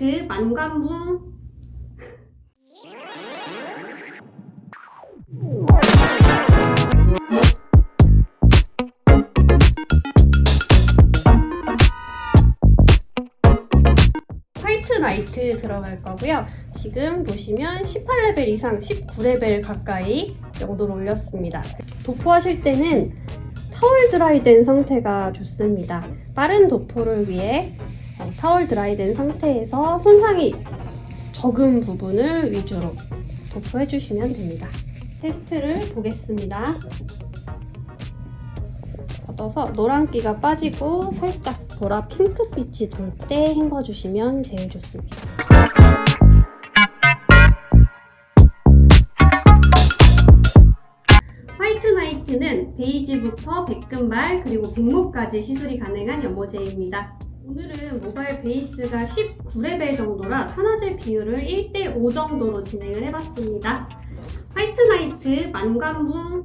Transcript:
화이트 만관부 화이트 나이트 들어갈 거고요. 지금 보시면 18레벨 이상 19레벨 가까이 정도로 올렸습니다. 도포하실 때는 타월 드라이된 상태가 좋습니다. 빠른 도포를 위해 어, 타월 드라이된 상태에서 손상이 적은 부분을 위주로 도포해 주시면 됩니다. 테스트를 보겠습니다. 걷어서 노란기가 빠지고 살짝 보라 핑크빛이 돌 때 헹궈 주시면 제일 좋습니다. 화이트 나이트는 베이지부터 백금발 그리고 백목까지 시술이 가능한 연모제입니다. 오늘은 모바일 베이스가 19레벨 정도라 산화제 비율을 1대5 정도로 진행을 해봤습니다. 화이트 나이트 만관부